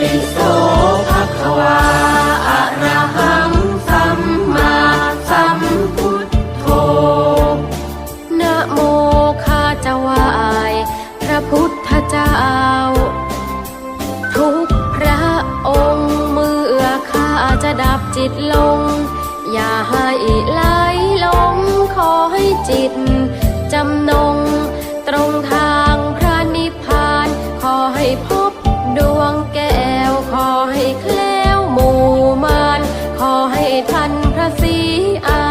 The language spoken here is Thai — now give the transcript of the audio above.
ติภะคะอะระหังสัมมาสัมพุทโธนะโมข้าจะไหวพระพุทธเจ้า ทุกพระองค์เมื่อข้าจะดับจิตลง อย่าให้ไหลลงขอให้จิตจำนงตรงทาง ทันพระศรีอา